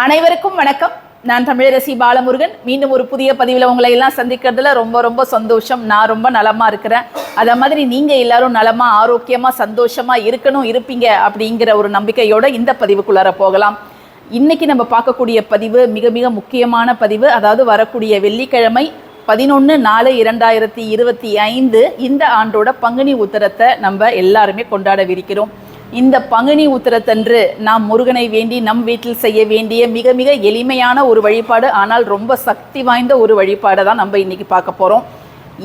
அனைவருக்கும் வணக்கம். நான் தமிழரசி பாலமுருகன். மீண்டும் ஒரு புதிய பதிவில் உங்களை எல்லாம் சந்திக்கிறதுல ரொம்ப ரொம்ப சந்தோஷம். நான் ரொம்ப நலமாக இருக்கிறேன். அதே மாதிரி நீங்கள் எல்லாரும் நலமாக ஆரோக்கியமாக சந்தோஷமாக இருக்கணும் இருப்பீங்க அப்படிங்கிற ஒரு நம்பிக்கையோட இந்த பதிவுக்குள்ளார போகலாம். இன்னைக்கு நம்ம பார்க்கக்கூடிய பதிவு மிக மிக முக்கியமான பதிவு. அதாவது வரக்கூடிய வெள்ளிக்கிழமை பதினொன்று நாலு இரண்டாயிரத்தி இருபத்தி ஐந்து இந்த ஆண்டோட பங்குனி உத்தரத்தை நம்ம எல்லாருமே கொண்டாடவிருக்கிறோம். இந்த பங்குனி உத்திரத்தன்று நாம் முருகனை வேண்டி நம் வீட்டில் செய்ய வேண்டிய மிக மிக எளிமையான ஒரு வழிபாடு ஆனால் ரொம்ப சக்தி வாய்ந்த ஒரு வழிபாடை தான் நம்ம இன்றைக்கி பார்க்க போகிறோம்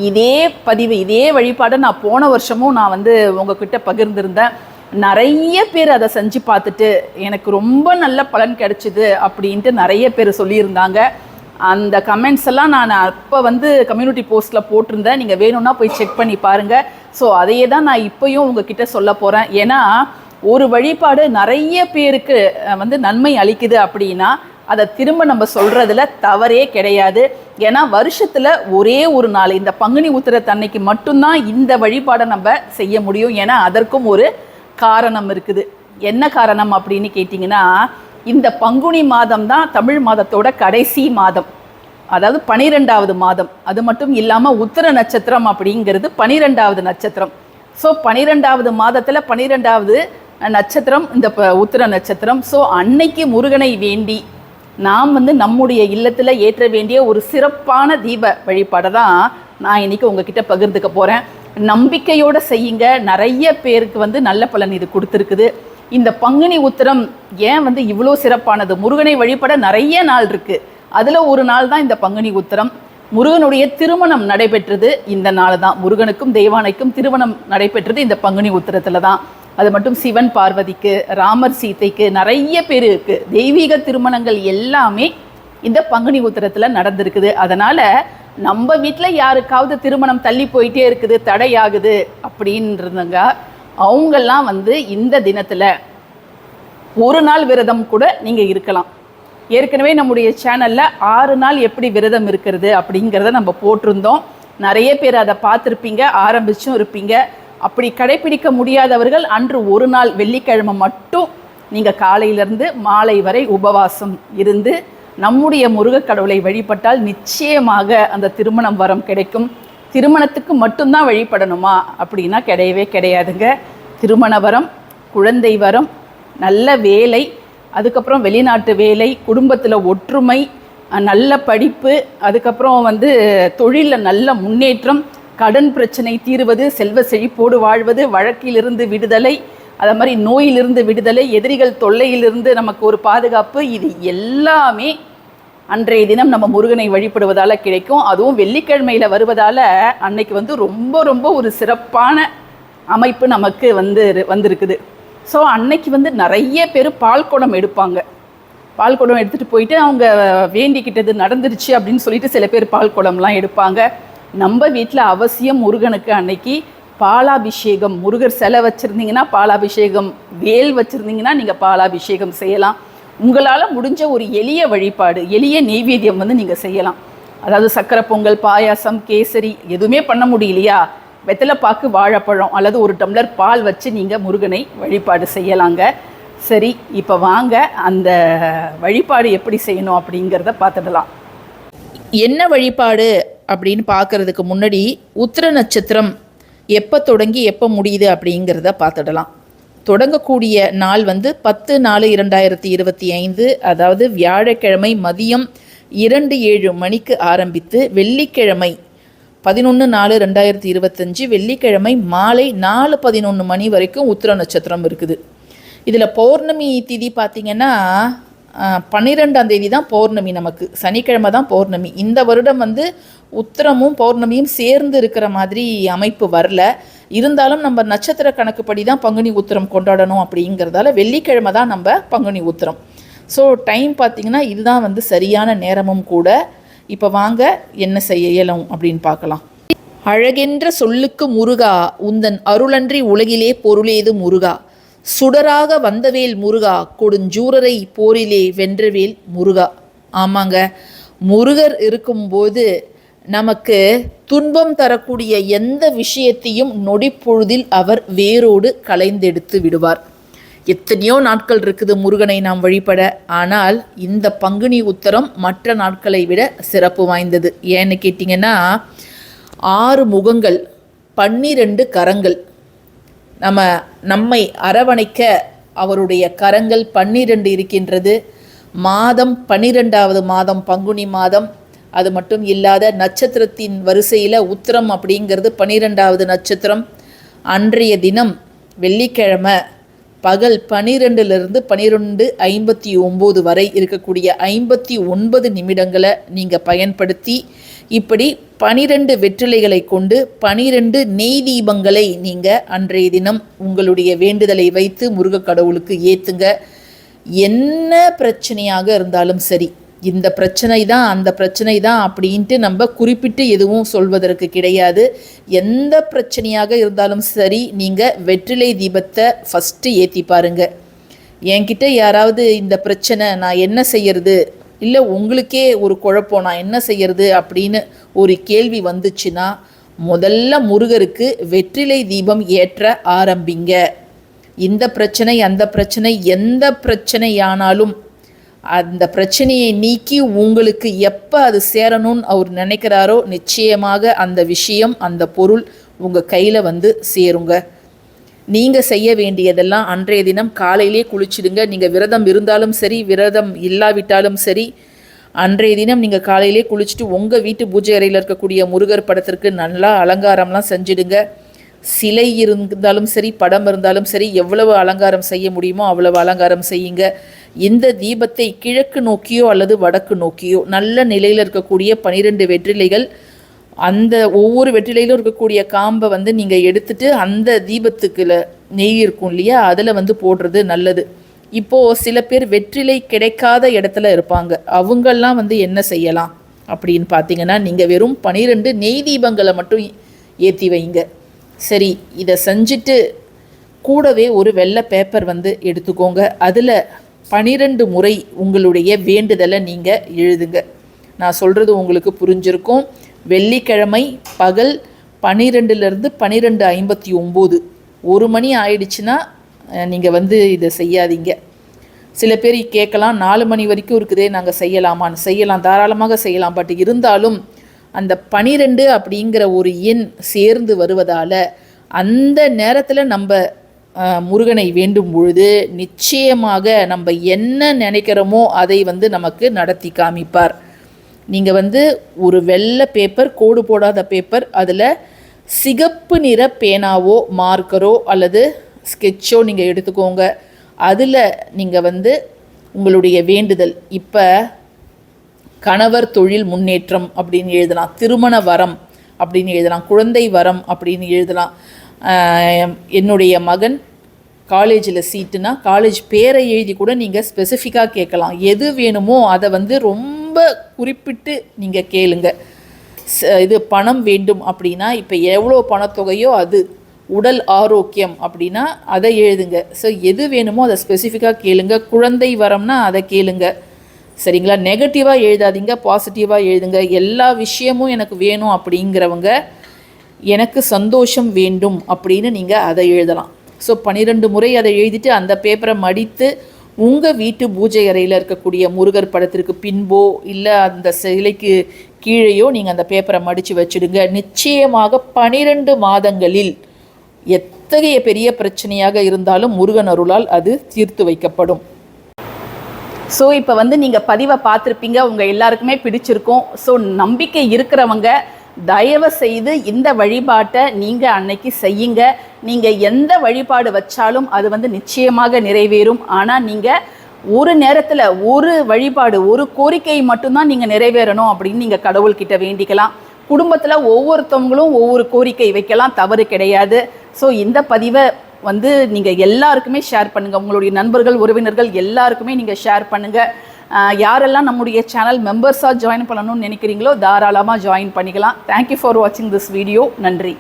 இதே பதிவு இதே வழிபாடை நான் போன வருஷமும் நான் வந்து உங்ககிட்ட பகிர்ந்திருந்தேன். நிறைய பேர் அதை செஞ்சு பார்த்துட்டு எனக்கு ரொம்ப நல்ல பலன் கிடைச்சிது அப்படின்ட்டு நிறைய பேர் சொல்லியிருந்தாங்க. அந்த கமெண்ட்ஸ் எல்லாம் நான் அப்போ வந்து கம்யூனிட்டி போஸ்ட்டில் போட்டிருந்தேன். நீங்கள் வேணும்னா போய் செக் பண்ணி பாருங்கள் ஸோ அதையே தான் நான் இப்போயும் உங்ககிட்ட சொல்ல போகிறேன் ஏன்னா ஒரு வழிபாடு நிறைய பேருக்கு வந்து நன்மை அளிக்குது அப்படின்னா அதை திரும்ப நம்ம சொல்கிறதுல தவறே கிடையாது. ஏன்னா வருஷத்தில் ஒரே ஒரு நாள் இந்த பங்குனி உத்திரத்தன்னைக்கு மட்டும்தான் இந்த வழிபாடை நம்ம செய்ய முடியும். ஏன்னா அதற்கும் ஒரு காரணம் இருக்குது. என்ன காரணம் அப்படின்னு கேட்டிங்கன்னா இந்த பங்குனி மாதம் தான் தமிழ் மாதத்தோட கடைசி மாதம். அதாவது பனிரெண்டாவது மாதம். அது மட்டும் இல்லாமல் உத்திர நட்சத்திரம் அப்படிங்கிறது பனிரெண்டாவது நட்சத்திரம். ஸோ பனிரெண்டாவது மாதத்தில் பனிரெண்டாவது நட்சத்திரம் இந்த ப- உத்திர நட்சத்திரம். ஸோ அன்னைக்கு முருகனை வேண்டி நாம் வந்து நம்முடைய இல்லத்தில் ஏற்ற வேண்டிய ஒரு சிறப்பான தீப வழிபாடை தான் நான் இன்னைக்கு உங்ககிட்ட பகிர்ந்துக்க போகிறேன் நம்பிக்கையோடு செய்யுங்க. நிறைய பேருக்கு வந்து நல்ல பலன் இது கொடுத்துருக்குது. இந்த பங்குனி உத்திரம் ஏன் வந்து இவ்வளோ சிறப்பானது? முருகனை வழிபட நிறைய நாள் இருக்குது அதில் ஒரு நாள் தான் இந்த பங்குனி உத்திரம். முருகனுடைய திருமணம் நடைபெற்றது இந்த நாள் தான். முருகனுக்கும் தெய்வானைக்கும் திருமணம் நடைபெற்றது இந்த பங்குனி உத்திரத்தில் தான். அது மட்டும் சிவன் பார்வதிக்கு ராமர் சீதைக்கு நிறைய பேர் இருக்குது தெய்வீக திருமணங்கள் எல்லாமே இந்த பங்குனி உத்திரத்தில் நடந்திருக்குது. அதனால் நம்ம வீட்டில் யாருக்காவது திருமணம் தள்ளி போயிட்டே இருக்குது தடையாகுது அப்படின்றதுங்க அவங்கெல்லாம் வந்து இந்த தினத்தில் ஒரு நாள் விரதம் கூட நீங்கள் இருக்கலாம். ஏற்கனவே நம்முடைய சேனலில் ஆறு நாள் எப்படி விரதம் இருக்கிறது அப்படிங்கிறத நம்ம போட்டிருந்தோம். நிறைய பேர் அதை பார்த்துருப்பீங்க ஆரம்பிச்சும் இருப்பீங்க. அப்படி கடைபிடிக்க முடியாதவர்கள் அன்று ஒரு நாள் வெள்ளிக்கிழமை மட்டும் நீங்கள் காலையிலேருந்து மாலை வரை உபவாசம் இருந்து நம்முடைய முருகக் கடவுளை வழிபட்டால் நிச்சயமாக அந்த திருமணம் வரம் கிடைக்கும். திருமணத்துக்கு மட்டும்தான் வழிபடணுமா? அப்படின்னா கிடையவே கிடையாதுங்க. திருமண வரம் குழந்தை வரம் நல்ல வேலை அதுக்கப்புறம் வெளிநாட்டு வேலை குடும்பத்தில் ஒற்றுமை நல்ல படிப்பு அதுக்கப்புறம் வந்து தொழிலில் நல்ல முன்னேற்றம் கடன் பிரச்சனை தீர்வது செல்வ செழிப்போடு வாழ்வது வழக்கிலிருந்து விடுதலை அதை மாதிரி நோயிலிருந்து விடுதலை எதிரிகள் தொல்லையிலிருந்து நமக்கு ஒரு பாதுகாப்பு இது எல்லாமே அன்றைய தினம் நம்ம முருகனை வழிபடுவதால் கிடைக்கும். அதுவும் வெள்ளிக்கிழமையில் வருவதால் அன்னைக்கு வந்து ரொம்ப ரொம்ப ஒரு சிறப்பான அமைப்பு நமக்கு வந்து வந்திருக்குது. ஸோ அன்னைக்கு வந்து நிறைய பேர் பால் குடம் எடுப்பாங்க. பால் குடம் எடுத்துகிட்டு போயிட்டு அவங்க வேண்டிக்கிட்டது நடந்துருச்சு அப்படின்னு சொல்லிட்டு சில பேர் பால் குடம்லாம் எடுப்பாங்க. நம்ம வீட்டில் அவசியம் முருகனுக்கு அன்னைக்கு பாலாபிஷேகம். முருகர் சிலை வச்சுருந்தீங்கன்னா பாலாபிஷேகம் வேல் வச்சுருந்தீங்கன்னா நீங்கள் பாலாபிஷேகம் செய்யலாம். உங்களால் முடிஞ்ச ஒரு எளிய வழிபாடு எளிய நெய்வேத்தியம் வந்து நீங்கள் செய்யலாம். அதாவது சக்கரை பொங்கல் பாயாசம் கேசரி எதுவுமே பண்ண முடியலையா? வெத்தலைப்பாக்கு வாழைப்பழம் அல்லது ஒரு டம்ளர் பால் வச்சு நீங்கள் முருகனை வழிபாடு செய்யலாங்க. சரி இப்போ வாங்க. அந்த வழிபாடு எப்படி செய்யணும் அப்படிங்கிறத பார்த்துடலாம். என்ன வழிபாடு அப்படின்னு பார்க்குறதுக்கு முன்னாடி உத்திர நட்சத்திரம் எப்போ தொடங்கி எப்போ முடியுது அப்படிங்கிறத பார்த்துடலாம். தொடங்கக்கூடிய நாள் வந்து பத்து நாலு இரண்டாயிரத்தி இருபத்தி ஐந்து அதாவது வியாழக்கிழமை மதியம் இரண்டு ஏழு மணிக்கு ஆரம்பித்து வெள்ளிக்கிழமை பதினொன்று நாலு ரெண்டாயிரத்தி இருபத்தஞ்சு வெள்ளிக்கிழமை மாலை நாலு பதினொன்று மணி வரைக்கும் உத்திர நட்சத்திரம் இருக்குது. இதில் பௌர்ணமி திதி பார்த்திங்கன்னா பன்னிரெண்டாம் தேதி தான் பௌர்ணமி நமக்கு. சனிக்கிழமை தான் பௌர்ணமி. இந்த வருடம் வந்து உத்திரமும் பௌர்ணமியும் சேர்ந்து இருக்கிற மாதிரி அமைப்பு வரல. இருந்தாலும் நம்ம நட்சத்திர கணக்குப்படி தான் பங்குனி உத்திரம் கொண்டாடணும் அப்படிங்கிறதால வெள்ளிக்கிழமை தான் நம்ம பங்குனி உத்திரம். ஸோ டைம் பார்த்திங்கன்னா இதுதான் வந்து சரியான நேரமும் கூட. இப்போ வாங்க என்ன செய்ய இயலும் அப்படின்னு பார்க்கலாம். அழகென்ற சொல்லுக்கு முருகா உந்தன் அருளன்றி உலகிலே பொருளேது முருகா. சுடராக வந்தவேல் முருகா கொடுஞ்சூரரை போரிலே வென்றவேல் முருகா. ஆமாங்க முருகர் இருக்கும்போது நமக்கு துன்பம் தரக்கூடிய எந்த விஷயத்தையும் நொடிப்பொழுதில் அவர் வேரோடு களைந்தெடுத்து விடுவார். எத்தனையோ நாட்கள் இருக்குது முருகனை நாம் வழிபட. ஆனால் இந்த பங்குனி உத்தரம் மற்ற நாட்களை விட சிறப்பு வாய்ந்தது. ஏன்னு கேட்டிங்கன்னா ஆறு முகங்கள் பன்னிரண்டு கரங்கள். நம்ம நம்மை அரவணைக்க அவருடைய கரங்கள் பன்னிரண்டு இருக்கின்றது. மாதம் பன்னிரெண்டாவது மாதம் பங்குனி மாதம் அது மட்டும் இல்லாத நட்சத்திரத்தின் வரிசையில் உத்திரம் அப்படிங்கிறது பனிரெண்டாவது நட்சத்திரம். அன்றைய தினம் வெள்ளிக்கிழமை பகல் பனிரெண்டுலேருந்து பனிரெண்டு ஐம்பத்தி ஒம்பது வரை இருக்கக்கூடிய ஐம்பத்தி ஒன்பது நிமிடங்களை நீங்கள் பயன்படுத்தி இப்படி பனிரெண்டு வெற்றிலைகளை கொண்டு பனிரெண்டு நெய் தீபங்களை நீங்கள் அன்றைய தினம் உங்களுடைய வேண்டுதலை வைத்து முருகக் கடவுளுக்கு ஏற்றுங்க என்ன பிரச்சனையாக இருந்தாலும் சரி இந்த பிரச்சனை தான் அந்த பிரச்சனை தான் அப்படின்ட்டு நம்ம குறிப்பிட்டு எதுவும் சொல்வதற்கு கிடையாது. எந்த பிரச்சனையாக இருந்தாலும் சரி நீங்கள் வெற்றிலை தீபத்தை ஃபஸ்ட்டு ஏற்றி பாருங்க. என்கிட்ட யாராவது இந்த பிரச்சனை நான் என்ன செய்யறது? இல்லை உங்களுக்கே ஒரு குழப்பம் நான் என்ன செய்யறது? அப்படின்னு ஒரு கேள்வி வந்துச்சுன்னா முதல்ல முருகருக்கு வெற்றிலை தீபம் ஏற்ற ஆரம்பிங்க. இந்த பிரச்சனை அந்த பிரச்சனை எந்த பிரச்சனையானாலும் அந்த பிரச்சனையை நீக்கி உங்களுக்கு எப்போ அது சேரணும்னு அவர் நினைக்கிறாரோ நிச்சயமாக அந்த விஷயம் அந்த பொருள் உங்கள் கையில் வந்து சேருங்க. நீங்கள் செய்ய வேண்டியதெல்லாம் அன்றைய தினம் காலையிலே குளிச்சிடுங்க. நீங்கள் விரதம் இருந்தாலும் சரி விரதம் இல்லாவிட்டாலும் சரி அன்றைய தினம் நீங்கள் காலையிலே குளிச்சுட்டு உங்கள் வீட்டு பூஜை அறையில் இருக்கக்கூடிய முருகர் படத்திற்கு நல்லா அலங்காரம்லாம் செஞ்சிடுங்க. சிலை இருந்தாலும் சரி படம் இருந்தாலும் சரி எவ்வளவு அலங்காரம் செய்ய முடியுமோ அவ்வளவு அலங்காரம் செய்யுங்க. இந்த தீபத்தை கிழக்கு நோக்கியோ அல்லது வடக்கு நோக்கியோ நல்ல நிலையில் இருக்கக்கூடிய பனிரெண்டு வெற்றிலைகள் அந்த ஒவ்வொரு வெற்றிலையிலும் இருக்கக்கூடிய காம்பை வந்து நீங்கள் எடுத்துட்டு அந்த தீபத்துக்குள்ள நெய் இருக்கும் இல்லையா? அதில் வந்து போடுறது நல்லது. இப்போது சில பேர் வெற்றிலை கிடைக்காத இடத்துல இருப்பாங்க. அவங்கெல்லாம் வந்து என்ன செய்யலாம் அப்படின்னு பார்த்தீங்கன்னா நீங்கள் வெறும் பனிரெண்டு நெய் தீபங்களை மட்டும் ஏற்றி வைங்க. சரி இதை செஞ்சுட்டு கூடவே ஒரு வெள்ளை பேப்பர் வந்து எடுத்துக்கோங்க. அதில் பனிரெண்டு முறை உங்களுடைய வேண்டுதலை நீங்கள் எழுதுங்க. நான் சொல்கிறது உங்களுக்கு புரிஞ்சிருக்கும். வெள்ளிக்கிழமை பகல் பன்னிரெண்டுலேருந்து பன்னிரெண்டு ஐம்பத்தி ஒம்பது. ஒரு மணி ஆயிடுச்சுன்னா நீங்கள் வந்து இதை செய்யாதீங்க. சில பேர் கேட்கலாம் நாலு மணி வரைக்கும் இருக்குதே நாங்கள் செய்யலாமான்னு. செய்யலாம் தாராளமாக செய்யலாம். பட் இருந்தாலும் அந்த பனிரெண்டு அப்படிங்கிற ஒரு எண் சேர்ந்து வருவதால் அந்த நேரத்தில் நம்ம முருகனை வேண்டும் பொழுது நிச்சயமாக நம்ம என்ன நினைக்கிறோமோ அதை வந்து நமக்கு நடத்தி காமிப்பார். நீங்கள் வந்து ஒரு வெள்ளை பேப்பர் கோடு போடாத பேப்பர் அதில் சிகப்பு நிற பேனாவோ மார்க்கரோ அல்லது ஸ்கெட்சோ நீங்கள் எடுத்துக்கோங்க. அதில் நீங்கள் வந்து உங்களுடைய வேண்டுதல். இப்போ கணவர் தொழில் முன்னேற்றம் அப்படின்னு எழுதலாம் திருமண வரம் அப்படின்னு எழுதலாம் குழந்தை வரம் அப்படின்னு எழுதலாம். என்னுடைய மகன் காலேஜில் சீட்டுனா காலேஜ் பேரை எழுதி கூட நீங்கள் ஸ்பெசிஃபிக்காக கேட்கலாம். எது வேணுமோ அதை வந்து ரொம்ப குறிப்பிட்டு நீங்கள் கேளுங்க. ச- இது பணம் வேண்டும் அப்படின்னா இப்போ எவ்வளோ பணத்தொகையோ அது உடல் ஆரோக்கியம் அப்படின்னா அதை எழுதுங்க. ஸோ எது வேணுமோ அதை ஸ்பெசிஃபிக்காக கேளுங்க. குழந்தை வரம்னா அதை கேளுங்க. சரிங்களா? நெகட்டிவாக எழுதாதீங்க பாசிட்டிவாக எழுதுங்க. எல்லா விஷயமும் எனக்கு வேணும் அப்படிங்கிறவங்க எனக்கு சந்தோஷம் வேண்டும் அப்படின்னு நீங்கள் அதை எழுதலாம். ஸோ பன்னிரெண்டு முறை அதை எழுதிட்டு அந்த பேப்பரை மடித்து உங்கள் வீட்டு பூஜை அறையில் இருக்கக்கூடிய முருகர் படத்திற்கு பின்போ இல்லை அந்த சிலைக்கு கீழேயோ நீங்கள் அந்த பேப்பரை மடித்து வச்சிடுங்க. நிச்சயமாக பனிரெண்டு மாதங்களில் எத்தகைய பெரிய பிரச்சனையாக இருந்தாலும் முருகன் அருளால் அது தீர்த்து வைக்கப்படும். ஸோ இப்போ வந்து நீங்கள் பதிவை பார்த்துருப்பீங்க. உங்கள் எல்லாருக்குமே பிடிச்சிருக்கும். ஸோ நம்பிக்கை இருக்கிறவங்க தயவு செய்து இந்த வழிபாட்டை நீங்கள் அன்னைக்கு செய்யுங்க. நீங்கள் எந்த வழிபாடு வச்சாலும் அது வந்து நிச்சயமாக நிறைவேறும். ஆனால் நீங்கள் ஒரு நேரத்தில் ஒரு வழிபாடு ஒரு கோரிக்கை மட்டும்தான் நீங்கள் நிறைவேறணும் அப்படின்னு நீங்கள் கடவுள்கிட்ட வேண்டிக்கலாம். குடும்பத்தில் ஒவ்வொருத்தவங்களும் ஒவ்வொரு கோரிக்கை வைக்கலாம் தவறு கிடையாது. ஸோ இந்த பதிவை வந்து நீங்கள் எல்லாருக்குமே ஷேர் பண்ணுங்கள் உங்களுடைய நண்பர்கள் உறவினர்கள் எல்லாருக்குமே நீங்கள் ஷேர் பண்ணுங்கள் யாரெல்லாம் நம்முடைய சேனல் மெம்பர்ஸாக ஜாயின் பண்ணணும்னு நினைக்கிறீங்களோ தாராளமாக ஜாயின் பண்ணிக்கலாம். தேங்க்யூ ஃபார் வாட்சிங் திஸ் வீடியோ நன்றி.